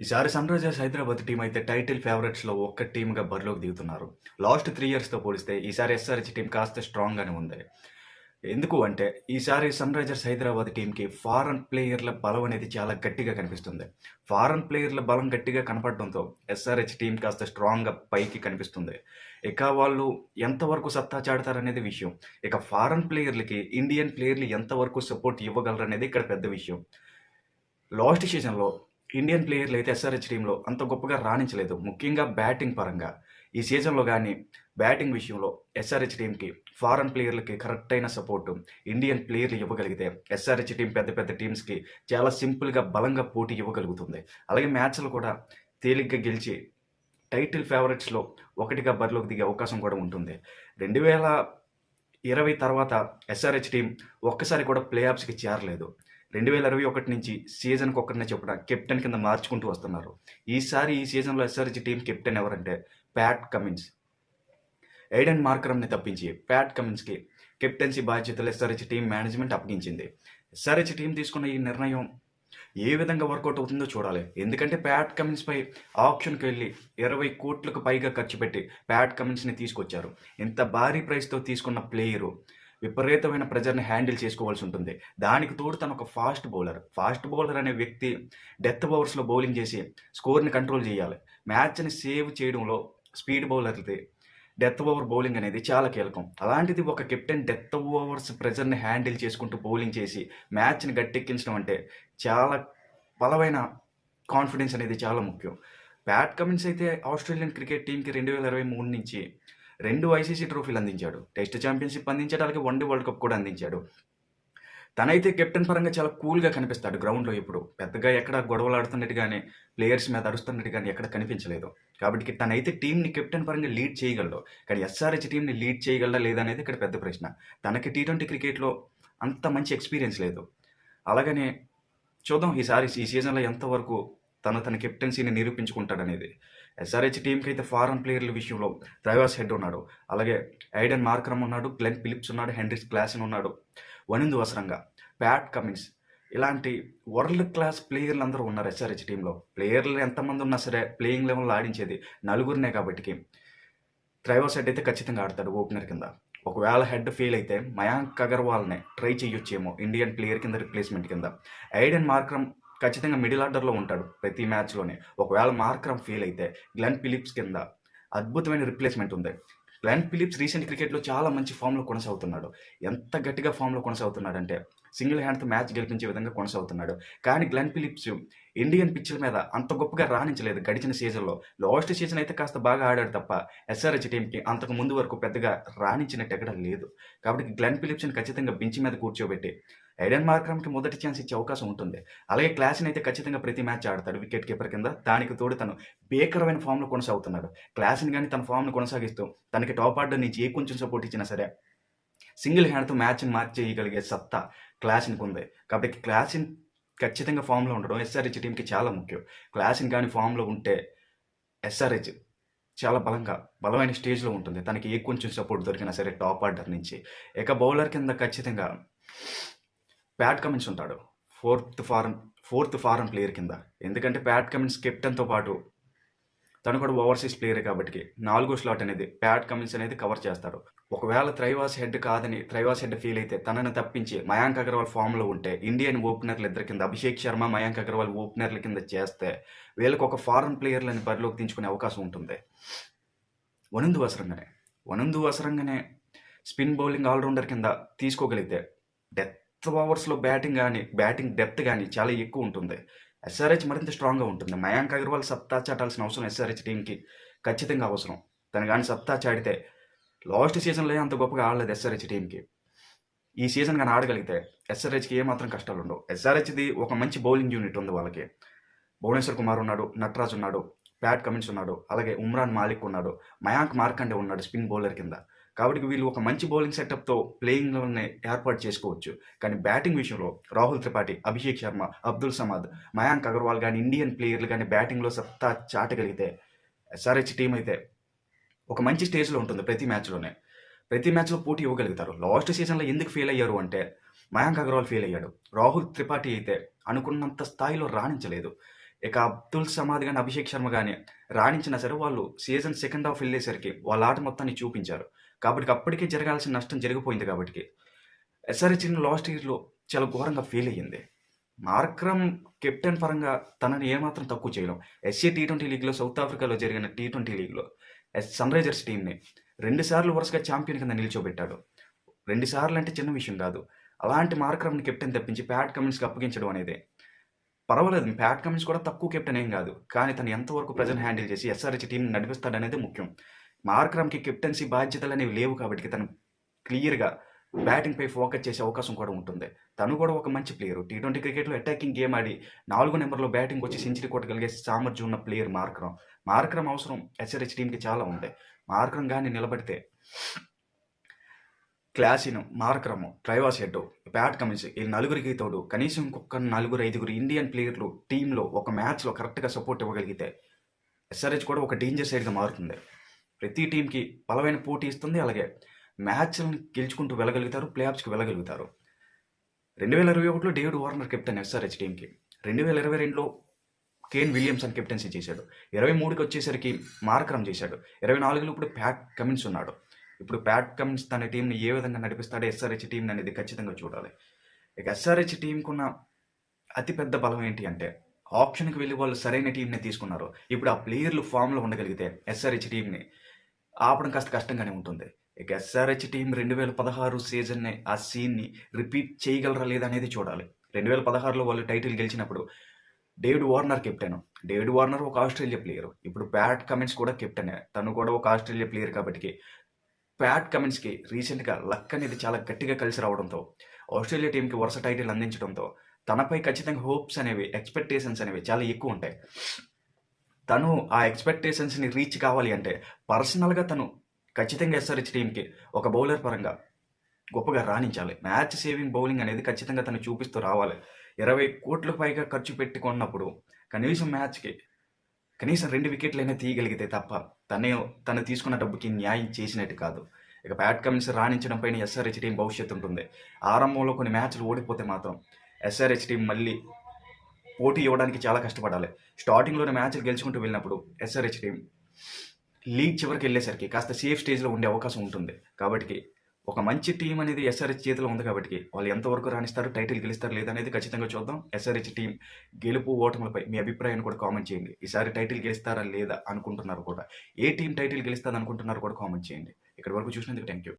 ఈసారి sun Risers Hyderabad team అయితే title ఫేవరెట్స్లో ఒక్క టీమ్గా బరిలోకి దిగుతున్నారు. లాస్ట్ త్రీ ఇయర్స్తో పోలిస్తే ఈసారి ఎస్ఆర్హెచ్ టీం కాస్త స్ట్రాంగ్గానే ఉంది. ఎందుకు అంటే ఈసారి సన్ రైజర్స్ హైదరాబాద్ టీంకి ఫారెన్ ప్లేయర్ల బలం అనేది చాలా గట్టిగా కనిపిస్తుంది. ఫారెన్ ప్లేయర్ల బలం గట్టిగా కనపడడంతో ఎస్ఆర్హెచ్ టీం కాస్త స్ట్రాంగ్గా పైకి కనిపిస్తుంది. ఇక వాళ్ళు ఎంతవరకు సత్తా చాడతారనేది విషయం. ఇక ఫారెన్ ప్లేయర్లకి ఇండియన్ ప్లేయర్లు ఎంతవరకు సపోర్ట్ ఇవ్వగలరు అనేది ఇక్కడ పెద్ద విషయం. లాస్ట్ సీజన్లో ఇండియన్ ప్లేయర్లు అయితే ఎస్ఆర్హెచ్ టీంలో అంత గొప్పగా రాణించలేదు. ముఖ్యంగా బ్యాటింగ్ పరంగా. ఈ సీజన్లో కానీ బ్యాటింగ్ విషయంలో ఎస్ఆర్హెచ్ టీంకి ఫారెన్ ప్లేయర్లకి కరెక్ట్ అయిన సపోర్టు ఇండియన్ ప్లేయర్లు ఇవ్వగలిగితే ఎస్ఆర్హెచ్ టీం పెద్ద పెద్ద టీమ్స్కి చాలా సింపుల్గా బలంగా పోటీ ఇవ్వగలుగుతుంది. అలాగే మ్యాచ్లు కూడా తేలిగ్గా గెలిచి టైటిల్ ఫేవరెట్స్లో ఒకటిగా బరిలోకి దిగే అవకాశం కూడా ఉంటుంది. రెండు వేల ఇరవై తర్వాత ఎస్ఆర్హెచ్ టీం ఒక్కసారి కూడా ప్లే ఆఫ్స్కి చేరలేదు. రెండు వేల ఇరవై ఒకటి నుంచి సీజన్కి ఒక్కరినే చెప్పడం కెప్టెన్ కింద మార్చుకుంటూ వస్తున్నారు. ఈసారి ఈ సీజన్లో ఎస్ఆర్జీ టీం కెప్టెన్ ఎవరంటే ప్యాట్ కమిన్స్. ఎయిడెన్ మార్కరంని తప్పించి ప్యాట్ కమిన్స్కి కెప్టెన్సీ బాధ్యతలు ఎస్ఆర్హెచ్ టీం మేనేజ్మెంట్ అప్పగించింది. ఎస్ఆర్హెచ్ టీం తీసుకున్న ఈ నిర్ణయం ఏ విధంగా వర్కౌట్ అవుతుందో చూడాలి. ఎందుకంటే ప్యాట్ కమిన్స్పై ఆప్షన్కి వెళ్ళి ఇరవై కోట్లకు పైగా ఖర్చు పెట్టి ప్యాట్ కమిన్స్ని తీసుకొచ్చారు. ఇంత భారీ ప్రైస్తో తీసుకున్న ప్లేయరు విపరీతమైన ప్రెజర్ని హ్యాండిల్ చేసుకోవాల్సి ఉంటుంది. దానికి తోడు తను ఒక ఫాస్ట్ బౌలర్. ఫాస్ట్ బౌలర్ అనే వ్యక్తి డెత్ ఓవర్స్లో బౌలింగ్ చేసి స్కోర్ని కంట్రోల్ చేయాలి. మ్యాచ్ని సేవ్ చేయడంలో స్పీడ్ బౌలర్ది డెత్ ఓవర్ బౌలింగ్ అనేది చాలా కీలకం. అలాంటిది ఒక కెప్టెన్ డెత్ ఓవర్స్ ప్రెజర్ని హ్యాండిల్ చేసుకుంటూ బౌలింగ్ చేసి మ్యాచ్ని గట్టెక్కించడం అంటే చాలా బలమైన కాన్ఫిడెన్స్ అనేది చాలా ముఖ్యం. ప్యాట్ కమిన్స్ అయితే ఆస్ట్రేలియన్ క్రికెట్ టీంకి రెండు వేల ఇరవై మూడు నుంచి రెండు ఐసీసీ ట్రోఫీలు అందించాడు. టెస్ట్ ఛాంపియన్షిప్ అందించాడు అలాగే వన్డే వరల్డ్ కప్ కూడా అందించాడు. తనైతే కెప్టెన్ పరంగా చాలా కూల్గా కనిపిస్తాడు గ్రౌండ్లో ఇప్పుడు. పెద్దగా ఎక్కడ గొడవలు ఆడుతున్నట్టు కానీ ప్లేయర్స్ మీద అరుస్తున్నట్టు కానీ ఎక్కడ కనిపించలేదు. కాబట్టి తనైతే టీంని కెప్టెన్ పరంగా లీడ్ చేయగలడు. కానీ ఎస్ఆర్హెచ్ టీంని లీడ్ చేయగలడా లేదా అనేది ఇక్కడ పెద్ద ప్రశ్న. తనకి టీ ట్వంటీ క్రికెట్లో అంత మంచి ఎక్స్పీరియన్స్ లేదు. అలాగనే చూద్దాం ఈసారి ఈ సీజన్లో ఎంతవరకు తను తన కెప్టెన్సీని నిరూపించుకుంటాడనేది. ఎస్ఆర్హెచ్ టీంకి అయితే ఫారెన్ ప్లేయర్ల విషయంలో డ్రైవర్స్ హెడ్ ఉన్నాడు. అలాగే ఐడెన్ మార్క్రమ్ ఉన్నాడు గ్లెన్ ఫిలిప్స్ ఉన్నాడు హెన్రిస్ క్లాసిన్ ఉన్నాడు. వనిందు వసరంగా ప్యాట్ కమిన్స్ ఇలాంటి వరల్డ్ క్లాస్ ప్లేయర్లు అందరూ ఉన్నారు ఎస్ఆర్హెచ్ టీంలో. ప్లేయర్లు ఎంతమంది ఉన్నా సరే ప్లేయింగ్ లెవెల్లో ఆడించేది నలుగురినే కాబట్టి డ్రైవర్స్ హెడ్ అయితే ఖచ్చితంగా ఆడతాడు ఓపెనర్ కింద. ఒకవేళ హెడ్ ఫెయిల్ అయితే మయాంక్ అగర్వాల్నే ట్రై చేయొచ్చేమో ఇండియన్ ప్లేయర్ కింద రిప్లేస్మెంట్ కింద. ఐడెన్ మార్క్రమ్ ఖచ్చితంగా మిడిల్ ఆర్డర్లో ఉంటాడు ప్రతి మ్యాచ్లోనే ఒకవేళ మార్క్రమ్ ఫెయిల్ అయితే గ్లెన్ ఫిలిప్స్ కింద అద్భుతమైన రిప్లేస్మెంట్ ఉంది. గ్లెన్ ఫిలిప్స్ రీసెంట్ క్రికెట్లో చాలా మంచి ఫామ్లో కొనసాగుతున్నాడు. ఎంత గట్టిగా ఫామ్లో కొనసాగుతున్నాడంటే సింగిల్ హ్యాండ్తో మ్యాచ్ గెలిపించే విధంగా కొనసాగుతున్నాడు. కానీ గ్లెన్ ఫిలిప్స్ ఇండియన్ పిచ్ల మీద అంత గొప్పగా రాణించలేదు గడిచిన సీజన్లో లాస్ట్ సీజన్ అయితే కాస్త బాగా ఆడాడు తప్ప ఎస్ఆర్హెచ్ టీంకి అంతకు ముందు వరకు పెద్దగా రాణించినట్టు ఎక్కడ లేదు. కాబట్టి గ్లెన్ ఫిలిప్స్ని ఖచ్చితంగా బెంచ్ మీద కూర్చోబెట్టి ఐడెన్ మార్క్రమ్కి మొదటి ఛాన్స్ ఇచ్చే అవకాశం ఉంటుంది. అలాగే క్లాస్ని అయితే ఖచ్చితంగా ప్రతి మ్యాచ్ ఆడతాడు వికెట్ కీపర్ కింద. దానికి తోడు తను భీకరమైన ఫామ్లో కొనసాగుతున్నాడు. క్లాస్ని కానీ తన ఫామ్ను కొనసాగిస్తూ తనకి టాప్ ఆర్డర్ నుంచి ఏ కొంచెం సపోర్ట్ ఇచ్చినా సరే సింగిల్ హ్యాండ్తో మ్యాచ్ని మార్చేయగలిగే సత్తా క్లాసిన్కి ఉంది. కాబట్టి క్లాసిన్ ఖచ్చితంగా ఫామ్లో ఉండడం ఎస్ఆర్హెచ్ టీంకి చాలా ముఖ్యం. క్లాసిన్ కానీ ఫామ్లో ఉంటే ఎస్ఆర్హెచ్ చాలా బలంగా బలమైన స్టేజ్లో ఉంటుంది. తనకి ఏ కొంచెం సపోర్ట్ దొరికినా సరే టాప్ ఆర్డర్ నుంచి. ఇక బౌలర్ కింద ఖచ్చితంగా ప్యాట్ కమిన్స్ ఉంటాడు. Fourth foreign fourth foreign player కింద. ఎందుకంటే ప్యాట్ కమిన్స్ కెప్టెన్తో పాటు తను కూడా ఓవర్సీస్ ప్లేయర్ కాబట్టి నాలుగో స్లాట్ అనేది ప్యాట్ కమిన్స్ అనేది కవర్ చేస్తాడు. ఒకవేళ త్రైవాస్ హెడ్ కాదని త్రైవాస్ హెడ్ ఫీల్ అయితే తనని తప్పించి మయాంక్ అగర్వాల్ ఫామ్లో ఉంటే ఇండియన్ ఓపెనర్లు ఇద్దరి కింద అభిషేక్ శర్మ మయాంక్ అగర్వాల్ ఓపెనర్ల కింద చేస్తే వీళ్ళకి ఒక ఫారెన్ ప్లేయర్లని బరిలోకి దించుకునే అవకాశం ఉంటుంది. వనందు అవసరంగానే వనందు అవసరంగానే స్పిన్ బౌలింగ్ ఆల్రౌండర్ కింద తీసుకోగలిగితే డెత్ ఓవర్స్లో బ్యాటింగ్ కానీ బ్యాటింగ్ డెప్త్ కానీ చాలా ఎక్కువ ఉంటుంది. ఎస్ఆర్హెచ్ మరింత స్ట్రాంగ్గా ఉంటుంది. మయాంక్ అగర్వాల్ సత్తా చాటాల్సిన అవసరం ఎస్ఆర్హెచ్ టీంకి ఖచ్చితంగా అవసరం. తను కానీ సత్తా చాడితే లాస్ట్ సీజన్లో అంత గొప్పగా ఆడలేదు ఎస్ఆర్హెచ్ టీంకి ఈ సీజన్ కానీ ఆడగలిగితే ఎస్ఆర్హెచ్కి ఏమాత్రం కష్టాలు ఉండవు. ఎస్ఆర్హెచ్ది ఒక మంచి బౌలింగ్ యూనిట్ ఉంది వాళ్ళకి. భువనేశ్వర్ కుమార్ ఉన్నాడు నటరాజ్ ఉన్నాడు ప్యాట్ కమిన్స్ ఉన్నాడు అలాగే ఉమ్రాన్ మాలిక్ ఉన్నాడు మయాంక్ మార్కండే ఉన్నాడు స్పిన్ బౌలర్ కింద. కాబట్టి వీళ్ళు ఒక మంచి బౌలింగ్ సెటప్తో ప్లేయింగ్లోనే ఏర్పాటు చేసుకోవచ్చు. కానీ బ్యాటింగ్ విషయంలో రాహుల్ త్రిపాఠి అభిషేక్ శర్మ అబ్దుల్ సమాద్ మయాంక్ అగర్వాల్ కానీ ఇండియన్ ప్లేయర్లు కానీ బ్యాటింగ్లో సత్తా చాటగలిగితే ఎస్ఆర్హెచ్ టీం అయితే ఒక మంచి స్టేజ్లో ఉంటుంది ప్రతి మ్యాచ్లోనే ప్రతి మ్యాచ్లో పోటీ ఇవ్వగలుగుతారు. లాస్ట్ సీజన్లో ఎందుకు ఫెయిల్ అయ్యారు అంటే మయాంక్ అగర్వాల్ ఫెయిల్ అయ్యాడు. రాహుల్ త్రిపాఠి అయితే అనుకున్నంత స్థాయిలో రాణించలేదు. ఇక అబ్దుల్ సమాద్ కానీ అభిషేక్ శర్మ కానీ రాణించినా సరే వాళ్ళు సీజన్ సెకండ్ హాఫ్ వెళ్ళేసరికి వాళ్ళ ఆట మొత్తాన్ని చూపించారు. కాబట్టి అప్పటికే జరగాల్సిన నష్టం జరిగిపోయింది కాబట్టి. ఎస్ఆర్హెచ్ లాస్ట్ ఇయర్లో చాలా ఘోరంగా ఫెయిల్ అయ్యింది. మార్క్రమ్ కెప్టెన్ పరంగా తనని ఏమాత్రం తక్కువ చేయలేం. ఎస్ఏ టీ ట్వంటీ లీగ్లో సౌత్ ఆఫ్రికాలో జరిగిన టీ ట్వంటీ లీగ్లో ఎస్ సన్ రైజర్స్ టీంని రెండు సార్లు వరుసగా ఛాంపియన్ కింద నిలిచోబెట్టాడు. రెండు సార్లు అంటే చిన్న విషయం కాదు. అలాంటి మార్క్రమ్ని కెప్టెన్ తప్పించి ప్యాట్ కమిన్స్కి అప్పగించడం అనేది పర్వాలేదు. ప్యాట్ కమిన్స్ కూడా తక్కువ కెప్టెన్ ఏం కాదు. కానీ తను ఎంతవరకు ప్రజెంట్ హ్యాండిల్ చేసి ఎస్ఆర్హెచ్ టీంని నడిపిస్తాడనేది ముఖ్యం. మార్క్రమ్కి కెప్టెన్సీ బాధ్యతలు అనేవి లేవు కాబట్టి తను క్లియర్గా బ్యాటింగ్పై ఫోకస్ చేసే అవకాశం కూడా ఉంటుంది. తను కూడా ఒక మంచి ప్లేయర్. టీ ట్వంటీ క్రికెట్లో అటాకింగ్ గేమ్ ఆడి నాలుగు నెంబర్లో బ్యాటింగ్ వచ్చి సెంచరీ కొట్టగలిగే సామర్థ్యం ఉన్న ప్లేయర్ మార్క్రమ్. మార్క్రమ్ అవసరం ఎస్ఆర్హెచ్ టీంకి చాలా ఉంది మార్క్రమ్ కానీ నిలబడితే Klaasen Markram Travis Head Pat Cummins ఈ నలుగురికి తోడు కనీసం ఇంకొక నలుగురు ఐదుగురు ఇండియన్ ప్లేయర్లు టీంలో ఒక మ్యాచ్లో కరెక్ట్గా సపోర్ట్ ఇవ్వగలిగితే ఎస్ఆర్హెచ్ కూడా ఒక డేంజర్ సైడ్గా మారుతుంది. ప్రతి టీంకి బలమైన పోటీ ఇస్తుంది. అలాగే మ్యాచ్లను గెలుచుకుంటూ వెళ్ళగలుగుతారు ప్లేఆఫ్స్కి వెళ్ళగలుగుతారు. రెండు వేల ఇరవై ఒకటిలో డేవిడ్ వార్నర్ కెప్టెన్ ఎస్ఆర్హెచ్ టీంకి. రెండు వేల ఇరవై రెండులో కేన్ విలియమ్సన్ కెప్టెన్సీ చేశాడు. ఇరవై మూడుకి వచ్చేసరికి మార్క్రమ్ చేశాడు. ఇరవై నాలుగులో ఇప్పుడు ప్యాట్ కమిన్స్ ఉన్నాడు. ఇప్పుడు ప్యాట్ కమిన్స్ తన టీంని ఏ విధంగా నడిపిస్తాడో ఎస్ఆర్హెచ్ టీం అనేది ఖచ్చితంగా చూడాలి. ఇక ఎస్ఆర్హెచ్ టీంకున్న అతిపెద్ద బలం ఏంటి అంటే ఆప్షన్కి వెళ్ళి వాళ్ళు సరైన టీంని తీసుకున్నారు. ఇప్పుడు ఆ ప్లేయర్లు ఫామ్లో ఉండగలిగితే ఎస్ఆర్హెచ్ టీంని ఆపడం కాస్త కష్టంగానే ఉంటుంది. ఇక ఎస్ఆర్హెచ్ టీం రెండు వేల పదహారు సీజన్ని ఆ సీన్ని రిపీట్ చేయగలరా లేదా అనేది చూడాలి. రెండు వేల పదహారులో వాళ్ళు టైటిల్ గెలిచినప్పుడు David Warner captain. David Warner ఒక ఆస్ట్రేలియా ప్లేయర్ ఇప్పుడు ప్యాట్ కమిన్స్ కూడా కెప్టెనే. తను కూడా ఒక ఆస్ట్రేలియా ప్లేయర్ కాబట్టి ప్యాట్ కమిన్స్కి రీసెంట్గా లక్ అనేది చాలా గట్టిగా కలిసి రావడంతో ఆస్ట్రేలియా టీంకి వరుస టైటిల్ అందించడంతో తనపై ఖచ్చితంగా హోప్స్ అనేవి ఎక్స్పెక్టేషన్స్ అనేవి చాలా ఎక్కువ ఉంటాయి. తను ఆ ఎక్స్పెక్టేషన్స్ని రీచ్ కావాలి అంటే పర్సనల్గా తను ఖచ్చితంగా ఎస్ఆర్హెచ్ టీంకి ఒక బౌలర్ పరంగా గొప్పగా రాణించాలి. మ్యాచ్ సేవింగ్ బౌలింగ్ అనేది ఖచ్చితంగా తను చూపిస్తూ రావాలి. ఇరవై కోట్ల పైగా ఖర్చు పెట్టుకున్నప్పుడు కనీసం మ్యాచ్కి కనీసం రెండు వికెట్లైనా తీయగలిగితే తప్ప తనే తను తీసుకున్న డబ్బుకి న్యాయం చేసినట్టు కాదు. ఇక బ్యాట్ కమిన్స్ రాణించడం పైన ఎస్ఆర్హెచ్ టీం భవిష్యత్తు ఉంటుంది. ఆరంభంలో కొన్ని మ్యాచ్లు ఓడిపోతే మాత్రం ఎస్ఆర్హెచ్ టీం మళ్ళీ పోటీ ఇవ్వడానికి చాలా కష్టపడాలి. స్టార్టింగ్లోనే మ్యాచ్లు గెలుచుకుంటూ వెళ్ళినప్పుడు ఎస్ఆర్హెచ్ టీం లీగ్ చివరికి వెళ్ళేసరికి కాస్త సేఫ్ స్టేజ్లో ఉండే అవకాశం ఉంటుంది. కాబట్టి ఒక మంచి టీం అనేది ఎస్ఆర్హెచ్ చేతిలో ఉంది కాబట్టి వాళ్ళు ఎంతవరకు రాణిస్తారు టైటిల్ గెలుస్తారు లేదనేది ఖచ్చితంగా చూద్దాం. ఎస్ఆర్హెచ్ టీం గెలుపు ఓటములపై మీ అభిప్రాయాన్ని కూడా కామెంట్ చేయండి. ఈసారి టైటిల్ గెలుస్తారా లేదా అనుకుంటున్నారు కూడా. ఏ టీం టైటిల్ గెలుస్తుంది అనుకుంటున్నారు కూడా కామెంట్ చేయండి. ఇక్కడ వరకు చూసినందుకు థ్యాంక్ యూ